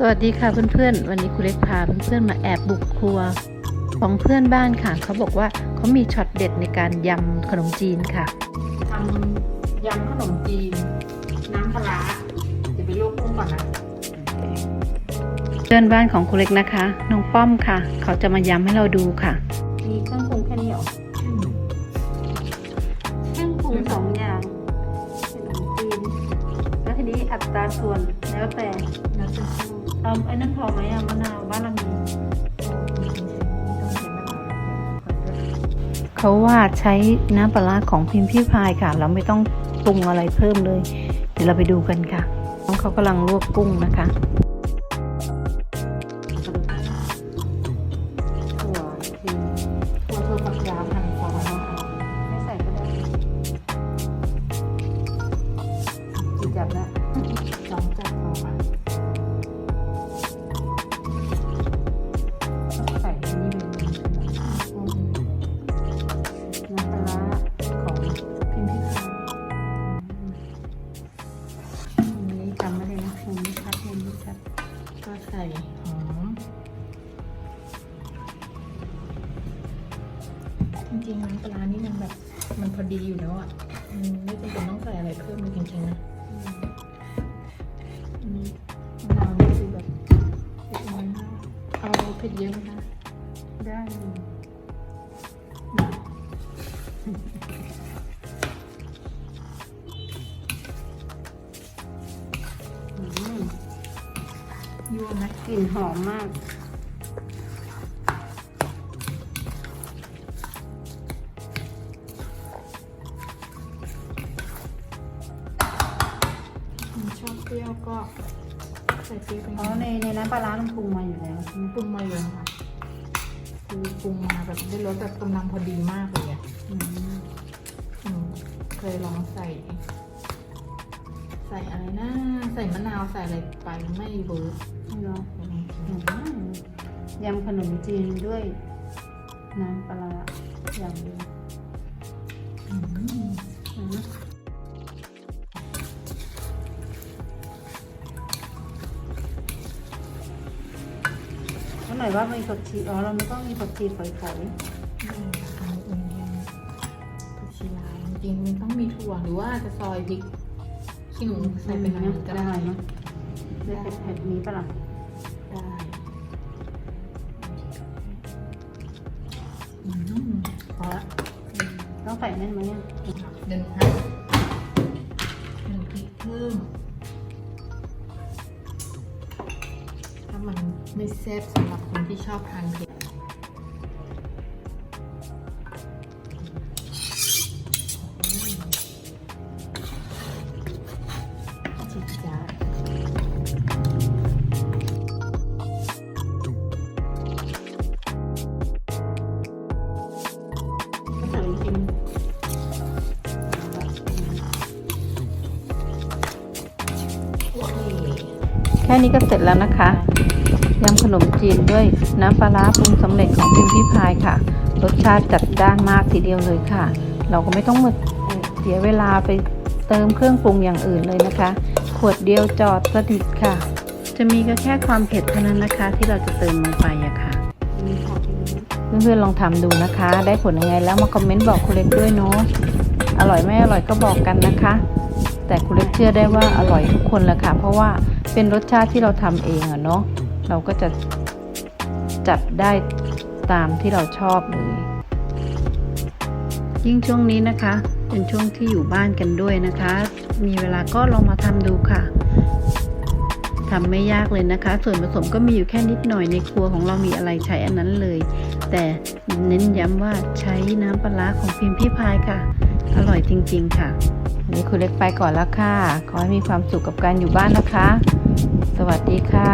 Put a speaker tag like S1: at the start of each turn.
S1: สวัสดีค่ะเพื่อนๆ วันนี้ครูเล็กพาเพื่อนๆมาแอบบุกครัว ของเพื่อนบ้านค่ะ เขาบอกว่าเขามีช็อตเด็ดในการยำขนมจีนค่ะ
S2: ทำยำขนมจีน น้ำปลาร้าเดี๋ยวไปลวกกุ้งก่อนนะ
S1: เพื่อนบ้านของครูเล็กนะคะ น้องป้อมค่ะ เขาจะมายำให้เราดูค่ะ
S2: มีเครื่องปรุงแค่นี้เหรอ
S1: เครื่องปรุงสองอย่างขนมจีนแล้วทีนี้อัตราส่วนแล้วแต่
S2: แล้วจะชอบ
S1: เอาไอ้นั่นพอไหมอะมะนาวบ้านเรามีเขาว่าใช้น้ำปลาร้าของพิมพ์พี่พายค่ะ เราไม่ต้องปรุงอะไรเพิ่มเลย เดี๋ยวเราไปดูกันค่ะน้องเขากำลังลวกกุ้งนะคะ ริง
S2: ๆน้ำปลานี่มันแบบ มันพอดีอยู่แล้วอะมันไม่จำเป็นต้องใส่อะไรเพิ่มเลยจริงๆนะ
S1: อันนี้มะนาวนี่คือแบบเผ็ดน้อยมาก
S2: เอาเผ็ดเยอะไหมคะ
S1: ได้เลยอืม
S2: ยั่วไหม
S1: กลิ่นหอมมาก
S2: เปรี้ยวก็ใส่เปรี้ยวไป
S1: อ๋อในในน้ำปลาร้ามันปรุงมาอยู่แล้วใช่ไหม
S2: ปรุงมาเลยค่ะคือปรุงมาแบบได้รสแบบกำลังพอดีมากเลยอะ
S1: อืม
S2: อืมเคยลองใส่ ใส่อะไรนะใส่มะนาวใส่อะไรไปไม่เวิร์ก
S1: ไม่รอ
S2: ลองชิม
S1: อืมยำขนมจีนด้วยน้ำปลาร้าอย่างเดียว
S2: อืม
S1: หน่อยว่ามีผักชีอ๋อเราไม่ต้องมีผักชีฝอย
S2: นี่ค่ะอันนี้ผักชีลาวจริงๆมันต้องมีถั่วหรือว่าจะซอยพริกขี้หนู
S1: ๆ
S2: ใส่เป็นอะไรก็ได้
S1: เนาะได้เผ็ดเผ็ดๆมีปะล่ะ
S2: ได้อืมพอละ
S1: อืมต้องใส่นั่นไหมอะ
S2: เดินค่ะหนึ่งพริกเพิ่ม มันไม่แซ่บสำหรับคนที่ชอบทานเผ็ด
S1: แค่นี้ก็เสร็จแล้วนะคะ ยำขนมจีนด้วยน้ำปลาร้าปรุงสำเร็จของพิมพ์พี่พายค่ะ รสชาติจัดจ้านมากทีเดียวเลยค่ะ เราก็ไม่ต้องมาเสียเวลาไปเติมเครื่องปรุงอย่างอื่นเลยนะคะ ขวดเดียวจอดสนิทค่ะ จะมีก็แค่ความเผ็ดเท่านั้นนะคะ ที่เราจะเติมลงไปอะค่ะเพื่อนๆลองทำดูนะคะ ได้ผลยังไงแล้วมาคอมเมนต์บอกคุณเล็กด้วยเนาะอร่อยไม่อร่อยก็บอกกันนะคะ แต่คุณเล็กเชื่อได้ว่าอร่อยทุกคนแหละค่ะ เพราะว่าเป็นรสชาติที่เราทำเองอะเนาะ เราก็จะจัดได้ตามที่เราชอบเลย ยิ่งช่วงนี้นะคะ เป็นช่วงที่อยู่บ้านกันด้วยนะคะ มีเวลาก็ลองมาทำดูค่ะทำไม่ยากเลยนะคะ ส่วนผสมก็มีอยู่แค่นิดหน่อยในครัวของเรามีอะไรใช้อันนั้นเลย แต่เน้นย้ำว่าใช้น้ำปลาร้าของพิมพ์พี่พายค่ะ อร่อยจริง ๆ ค่ะันนี้คุณเล็กไปก่อนแล้วค่ะ ขอให้มีความสุขกับการอยู่บ้านนะคะ สวัสดีค่ะ